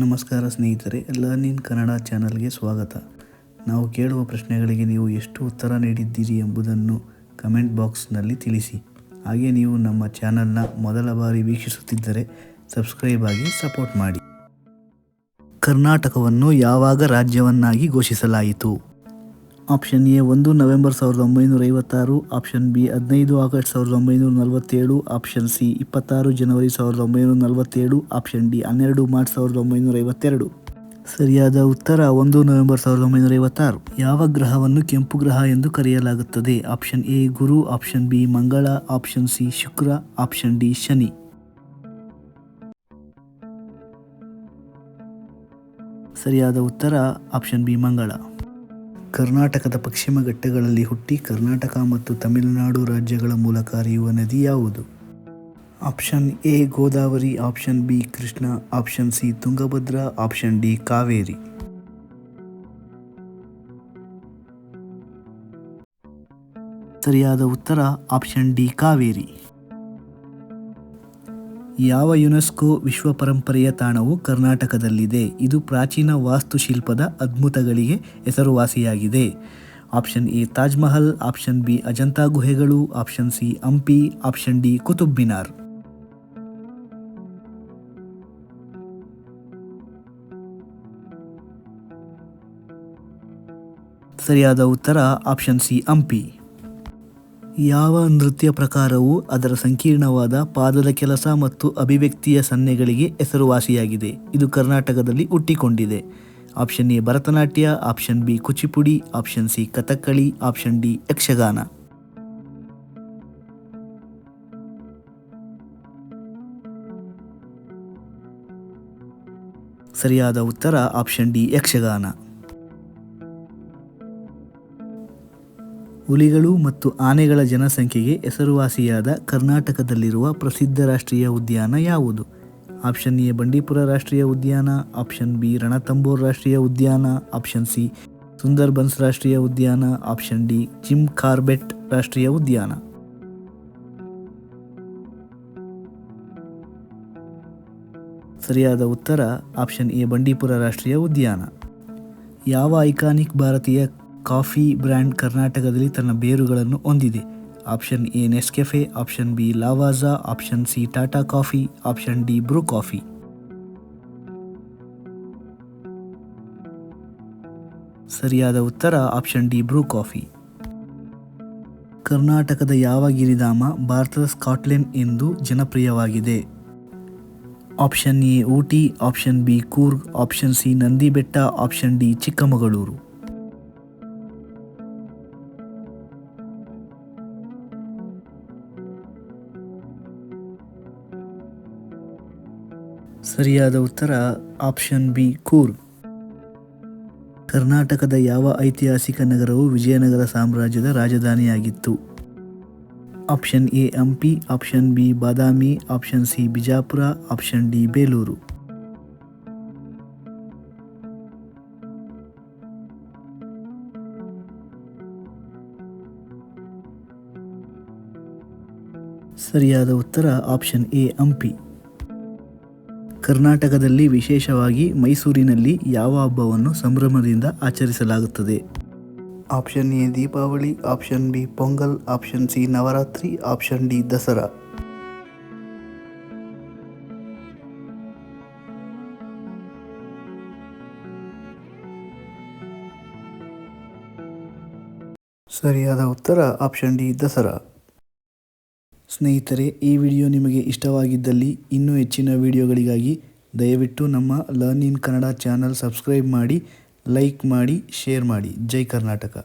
ನಮಸ್ಕಾರ ಸ್ನೇಹಿತರೆ learn in Kannada ಚಾನಲ್ಗೆ ಸ್ವಾಗತ. ನಾವು ಕೇಳುವ ಪ್ರಶ್ನೆಗಳಿಗೆ ನೀವು ಎಷ್ಟು ಉತ್ತರ ನೀಡಿದ್ದೀರಿ ಎಂಬುದನ್ನು ಕಮೆಂಟ್ ಬಾಕ್ಸ್ನಲ್ಲಿ ತಿಳಿಸಿ. ಹಾಗೆ ನೀವು ನಮ್ಮ ಚಾನಲ್ನ ಮೊದಲ ಬಾರಿ ವೀಕ್ಷಿಸುತ್ತಿದ್ದರೆ ಸಬ್ಸ್ಕ್ರೈಬ್ ಆಗಿ ಸಪೋರ್ಟ್ ಮಾಡಿ. ಕರ್ನಾಟಕವನ್ನು ಯಾವಾಗ ರಾಜ್ಯವನ್ನಾಗಿ ಘೋಷಿಸಲಾಯಿತು? ಆಪ್ಷನ್ ಎ ಒಂದು ನವೆಂಬರ್ ಸಾವಿರದ ಒಂಬೈನೂರ ಐವತ್ತಾರು, ಆಪ್ಷನ್ ಬಿ ಹದಿನೈದು ಆಗಸ್ಟ್ ಸಾವಿರದ ಒಂಬೈನೂರ ನಲವತ್ತೇಳು, ಆಪ್ಷನ್ ಸಿ ಇಪ್ಪತ್ತಾರು ಜನವರಿ ಸಾವಿರದ ಒಂಬೈನೂರ ನಲವತ್ತೇಳು, ಆಪ್ಷನ್ ಡಿ ಹನ್ನೆರಡು ಮಾರ್ಚ್ ಸಾವಿರದ ಒಂಬೈನೂರ ಐವತ್ತೆರಡು. ಸರಿಯಾದ ಉತ್ತರ ಒಂದು ನವೆಂಬರ್ ಸಾವಿರದ ಒಂಬೈನೂರ ಐವತ್ತಾರು. ಯಾವ ಗ್ರಹವನ್ನು ಕೆಂಪು ಗ್ರಹ ಎಂದು ಕರೆಯಲಾಗುತ್ತದೆ? ಆಪ್ಷನ್ ಎ ಗುರು, ಆಪ್ಷನ್ ಬಿ ಮಂಗಳ, ಆಪ್ಷನ್ ಸಿ ಶುಕ್ರ, ಆಪ್ಷನ್ ಡಿ ಶನಿ. ಸರಿಯಾದ ಉತ್ತರ ಆಪ್ಷನ್ ಬಿ ಮಂಗಳ. ಕರ್ನಾಟಕದ ಪಶ್ಚಿಮ ಘಟ್ಟಗಳಲ್ಲಿ ಹುಟ್ಟಿ ಕರ್ನಾಟಕ ಮತ್ತು ತಮಿಳುನಾಡು ರಾಜ್ಯಗಳ ಮೂಲಕ ಹರಿಯುವ ನದಿ ಯಾವುದು? Option A, Godavari. Option B, Krishna. Option C, Tungabhadra. Option D, Kaveri. ಸರಿಯಾದ ಉತ್ತರ ಆಪ್ಷನ್ ಡಿ, ಕಾವೇರಿ. ಯಾವ ಯುನೆಸ್ಕೋ ವಿಶ್ವ ಪರಂಪರೆಯ ತಾಣವು ಕರ್ನಾಟಕದಲ್ಲಿದೆ. ಇದು ಪ್ರಾಚೀನ ವಾಸ್ತುಶಿಲ್ಪದ ಅದ್ಭುತಗಳಿಗೆ ಹೆಸರುವಾಸಿಯಾಗಿದೆ. Option A Taj Mahal option B Ajanta ಗುಹೆಗಳು, option C Hampi, option D Qutub Minar. ಸರಿಯಾದ ಉತ್ತರ ಆಪ್ಷನ್ ಸಿ ಹಂಪಿ. ಯಾವ ನೃತ್ಯ ಪ್ರಕಾರವು ಅದರ ಸಂಕೀರ್ಣವಾದ ಪಾದದ ಕೆಲಸ ಮತ್ತು ಅಭಿವ್ಯಕ್ತಿಯ ಸನ್ನೆಗಳಿಗೆ ಹೆಸರುವಾಸಿಯಾಗಿದೆ. ಇದು ಕರ್ನಾಟಕದಲ್ಲಿ ಹುಟ್ಟಿಕೊಂಡಿದೆ. Option A Bharatanatyam, option B Kuchipudi, option C Kathakali, option D Yakshagana. ಸರಿಯಾದ ಉತ್ತರ ಆಪ್ಷನ್ ಡಿ ಯಕ್ಷಗಾನ. ಹುಲಿಗಳು ಮತ್ತು ಆನೆಗಳ ಜನಸಂಖ್ಯೆಗೆ ಹೆಸರುವಾಸಿಯಾದ ಕರ್ನಾಟಕದಲ್ಲಿರುವ ಪ್ರಸಿದ್ಧ ರಾಷ್ಟ್ರೀಯ ಉದ್ಯಾನ ಯಾವುದು? ಆಪ್ಷನ್ ಎ, ಬಂಡೀಪುರ ರಾಷ್ಟ್ರೀಯ ಉದ್ಯಾನ, ಆಪ್ಷನ್ ಬಿ, ರಣತಂಬೋರ್ ರಾಷ್ಟ್ರೀಯ ಉದ್ಯಾನ, ಆಪ್ಷನ್ ಸಿ, ಸುಂದರ್ಬನ್ಸ್ ರಾಷ್ಟ್ರೀಯ ಉದ್ಯಾನ, ಆಪ್ಷನ್ ಡಿ ಜಿಮ್ ಕಾರ್ಬೆಟ್ ರಾಷ್ಟ್ರೀಯ ಉದ್ಯಾನ. ಸರಿಯಾದ ಉತ್ತರ ಆಪ್ಷನ್ ಎ, ಬಂಡೀಪುರ ರಾಷ್ಟ್ರೀಯ ಉದ್ಯಾನ. ಯಾವ ಐಕಾನಿಕ್ ಭಾರತೀಯ ಕಾಫಿ ಬ್ರ್ಯಾಂಡ್ ಕರ್ನಾಟಕದಲ್ಲಿ ತನ್ನ ಬೇರುಗಳನ್ನು ಹೊಂದಿದೆ. Option A Nescafe, option B Lavazza, option C Tata coffee, option D Bru coffee. ಸರಿಯಾದ ಉತ್ತರ ಆಪ್ಷನ್ ಡಿ ಬ್ರೂ ಕಾಫಿ. ಕರ್ನಾಟಕದ ಯಾವ ಗಿರಿಧಾಮ ಭಾರತದ ಸ್ಕಾಟ್ಲೆಂಡ್ ಎಂದು ಜನಪ್ರಿಯವಾಗಿದೆ? Option A Ooty, option B Coorg, option C Nandi Betta, option D Chikkamagaluru. ಸರಿಯಾದ ಉತ್ತರ ಆಪ್ಷನ್ ಬಿ, ಕೂರ್ಗ್. ಕರ್ನಾಟಕದ ಯಾವ ಐತಿಹಾಸಿಕ ನಗರವು ವಿಜಯನಗರ ಸಾಮ್ರಾಜ್ಯದ ರಾಜಧಾನಿಯಾಗಿತ್ತು? Option A, Hampi, option B, Badami, option C, Bijapur, option D, Belur. ಸರಿಯಾದ ಉತ್ತರ ಆಪ್ಷನ್ ಎ, ಹಂಪಿ. ಕರ್ನಾಟಕದಲ್ಲಿ ವಿಶೇಷವಾಗಿ ಮೈಸೂರಿನಲ್ಲಿ ಯಾವ ಹಬ್ಬವನ್ನು ಸಂಭ್ರಮದಿಂದ ಆಚರಿಸಲಾಗುತ್ತದೆ? Option A, Deepavali, option B, Pongal, option C, Navratri, option D, Dasara. ಸರಿಯಾದ ಉತ್ತರ ಆಪ್ಷನ್ ಡಿ, ದಸರಾ. ಸ್ನೇಹಿತರೆ, ಈ ವಿಡಿಯೋ ನಿಮಗೆ ಇಷ್ಟವಾಗಿದ್ದಲ್ಲಿ ಇನ್ನೂ ಹೆಚ್ಚಿನ ವಿಡಿಯೋಗಳಿಗಾಗಿ ದಯವಿಟ್ಟು ನಮ್ಮ learn in Kannada channel subscribe ಮಾಡಿ, ಲೈಕ್ ಮಾಡಿ, ಶೇರ್ ಮಾಡಿ. ಜೈ ಕರ್ನಾಟಕ.